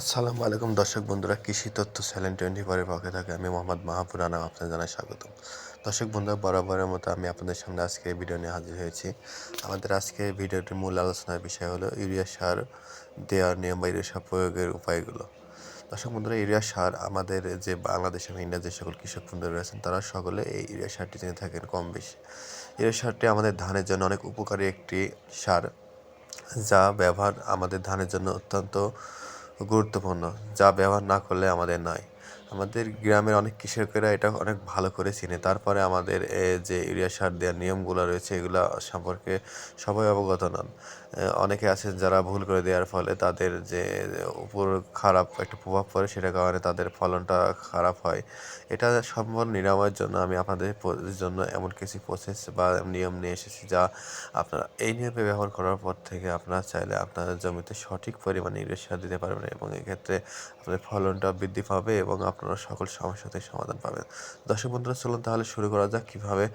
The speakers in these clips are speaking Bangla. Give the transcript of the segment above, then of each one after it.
আসসালামু আলাইকুম দর্শক বন্ধুরা, কৃষি তথ্য চ্যানেল টোয়েন্টি ফোরের পক্ষে থাকে আমি মোহাম্মদ মাহাপুর আনাম আপনাদের জানাই স্বাগতম। দর্শক বন্ধুরা, বরাবরের মতো আমি আপনাদের সামনে আজকে ভিডিও নিয়ে হাজির হয়েছি। আমাদের আজকে ভিডিওটির মূল আলোচনার বিষয় হলো ইউরিয়া সার দেওয়ার নিয়ম বা ইউরিয়া সার প্রয়োগের উপায়গুলো। দর্শক বন্ধুরা, ইউরিয়া সার আমাদের যে বাংলাদেশ এবং ইন্ডিয়ার যে সকল কৃষক বন্ধুরা রয়েছেন, তারা সকলে এই ইউরিয়া সারটি জেনে থাকেন কম বেশি। ইউরিয়া সারটি আমাদের ধানের জন্য অনেক উপকারী একটি সার, যা ব্যবহার আমাদের ধানের জন্য অত্যন্ত গুরুত্বপূর্ণ যা ব্যবহার না করলে আমাদের নয়। আমাদের গ্রামের অনেক কৃষকেরা এটা অনেক ভালো করে চিনে। তারপরে আমাদের যে ইউরিয়া সার দেওয়ার নিয়মগুলো রয়েছে, এগুলো সম্পর্কে সবাই অবগত নন। অনেকে আছেন যারা ভুল করে দেওয়ার ফলে তাদের যে উপর খারাপ একটা প্রভাব পড়ে সেটার কারণে তাদের ফলনটা খারাপ হয়। এটা সম্পূর্ণ নিরাময়ের জন্য আমি আপনাদের জন্য এমন কিছু প্রসেস বা নিয়ম নিয়ে এসেছি যা আপনারা এই নিয়মে ব্যবহার করার পর থেকে আপনারা চাইলে আপনাদের জমিতে সঠিক পরিমাণে ইউরিয়া সার দিতে পারবেন এবং এক্ষেত্রে আপনাদের ফলনটা বৃদ্ধি পাবে এবং আপনারা সকল সমস্যাতে সমাধান পাবেন। দর্শক বন্ধুরা, চলুন তাহলে শুরু করা যাক কীভাবে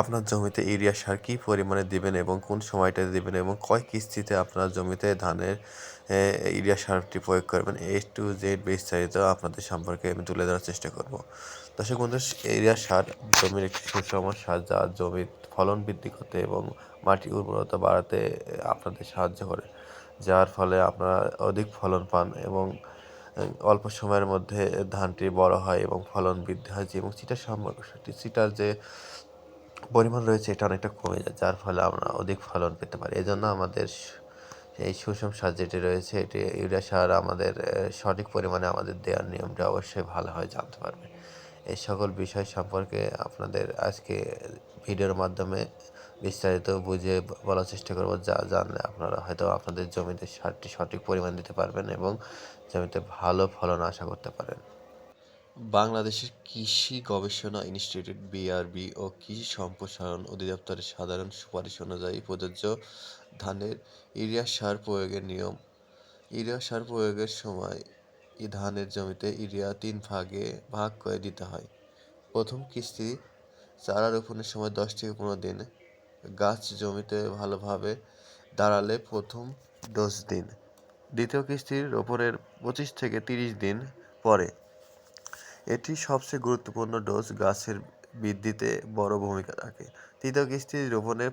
আপনার জমিতে ইউরিয়া সার কী পরিমাণে দিবেন এবং কোন সময়টাতে দিবেন এবং কয় কিস্তিতে আপনার জমিতে ধানের ইউরিয়া সারটি প্রয়োগ করবেন? এ টু জেড বিস্তারিত আপনাদের সম্পর্কে আমি তুলে ধরার চেষ্টা করব। দর্শক বন্ধু ইউরিয়া সার জমির একটি সুষম সার যা জমির ফলন বৃদ্ধি করতে এবং মাটির উর্বরতা বাড়াতে আপনাদের সাহায্য করে। যার ফলে আপনারা অধিক ফলন পান এবং অল্প সময়ের মধ্যে ধানটি বড় হয় এবং ফলন বৃদ্ধি হয় যে এবং চিটার চিটার যে পরিমাণ রয়েছে, এটা অনেকটা কমে যায়, যার ফলে আমরা অধিক ফলন পেতে পারি। এজন্য আমাদের এই সুষম সার যেটি রয়েছে, এটি ইউরিয়া সার আমাদের সঠিক পরিমাণে আমাদের দেওয়ার নিয়মটা অবশ্যই ভালো হয়, জানতে পারবে। এই সকল বিষয় সম্পর্কে আপনাদের আজকে ভিডিওর মাধ্যমে বিস্তারিত বুঝে বলার চেষ্টা করব, যা জানলে আপনারা হয়তো আপনাদের জমিতে সারটি সঠিক পরিমাণ দিতে পারবেন এবং জমিতে ভালো ফলন আশা করতে পারেন। বাংলাদেশের কৃষি গবেষণা ইনস্টিটিউট বিআরবি ও কৃষি সম্প্রসারণ অধিদপ্তরের সাধারণ সুপারিশ অনুযায়ী প্রযোজ্য ধানের ইউরিয়া সার প্রয়োগের নিয়ম। ইউরিয়া সার প্রয়োগের সময় ধানের জমিতে ইউরিয়া তিন ভাগে ভাগ করে দিতে হয়। প্রথম কিস্তি চারা রোপণের সময় দশ থেকে পনেরো দিন, গাছ জমিতে ভালোভাবে দাঁড়ালে প্রথম ডোজ দিন। দ্বিতীয় কিস্তির রোপণের পঁচিশ থেকে তিরিশ দিন পরে। এটি সবচেয়ে গুরুত্বপূর্ণ ডোজ গাছের বৃদ্ধিতে বড় ভূমিকা রাখে। তৃতীয় কিস্তি রোপণের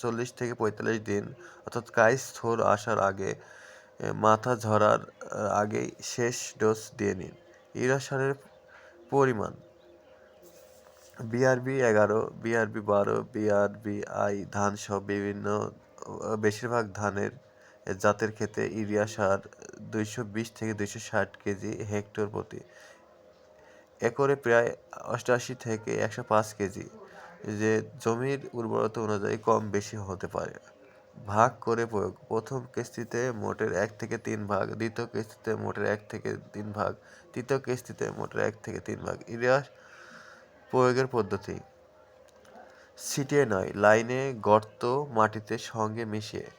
চল্লিশ থেকে পঁয়তাল্লিশ দিন, অর্থাৎ কাইস থোর আসার আগে মাথা ঝরার আগেই শেষ ডোজ দিয়ে নিন। ইউরিয়া সারের পরিমাণ। বিআরবি এগারো, বিআরবি বারো বিআরবি আই ধান সহ বিভিন্ন বেশিরভাগ ধানের জাতের ক্ষেত্রে ইউরিয়া সার দুইশো বিশ থেকে দুইশো ষাট কেজি হেক্টর প্রতি একরে প্রায় অষ্টআশি থেকে একশো পাঁচ কেজি। যে জমির উর্বরতা অনুযায়ী কম বেশি হতে পারে। ভাগ করে প্রয়োগ। প্রথম কিস্তিতে মোটের এক থেকে তিন ভাগ, দ্বিতীয় কিস্তিতে মোটের এক থেকে তিন ভাগ, তৃতীয় কিস্তিতে মোটের এক থেকে তিন ভাগ। ইউরিয়া প্রয়োগের পদ্ধতি। ছিটিয়ে নয়, লাইনে গর্ত মাটিতে সঙ্গে মিশিয়ে।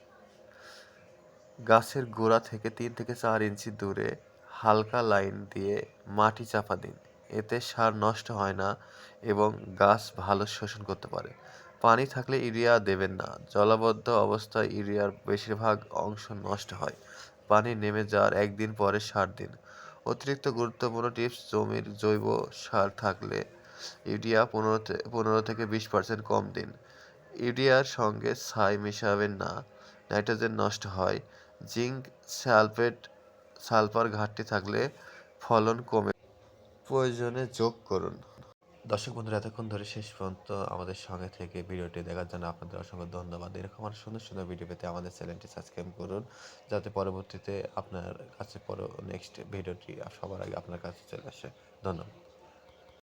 গাছের গোড়া থেকে তিন থেকে চার ইঞ্চি দূরে হালকা লাইন দিয়ে মাটি চাপা দিন। এতে সার নষ্ট হয় না এবং গাছ ভালো শোষণ করতে পারে। পানি থাকলে ইউরিয়া দেবেন না। জলাবদ্ধ অবস্থায় ইউরিয়ার বেশিরভাগ অংশ নষ্ট হয়। পানি নেমে যাওয়ার একদিন পরে সার দিন। অতিরিক্ত গুরুত্বপূর্ণ টিপস, জমির জৈব সার থাকলে ইউরিয়া পনেরো পনেরো থেকে বিশ পার্সেন্ট কম দিন। ইউরিয়ার সঙ্গে ছাই মেশাবেন না। নাইট্রোজেন নষ্ট হয়। জিঙ্ক সালফেট, সালফার ঘাটতি থাকলে ফলন কমে। প্রয়োজনে যোগ করুন। দর্শক বন্ধুরা, এতক্ষণ ধরে শেষ পর্যন্ত আমাদের সঙ্গে থেকে ভিডিওটি দেখার জন্য আপনাদের অসংখ্য ধন্যবাদ। এরকম আর সুন্দর সুন্দর ভিডিও পেতে আমাদের চ্যানেলটি সাবস্ক্রাইব করুন, যাতে পরবর্তীতে আপনার কাছে পর নেক্সট ভিডিওটি সবার আগে আপনার কাছে চলে আসে। ধন্যবাদ।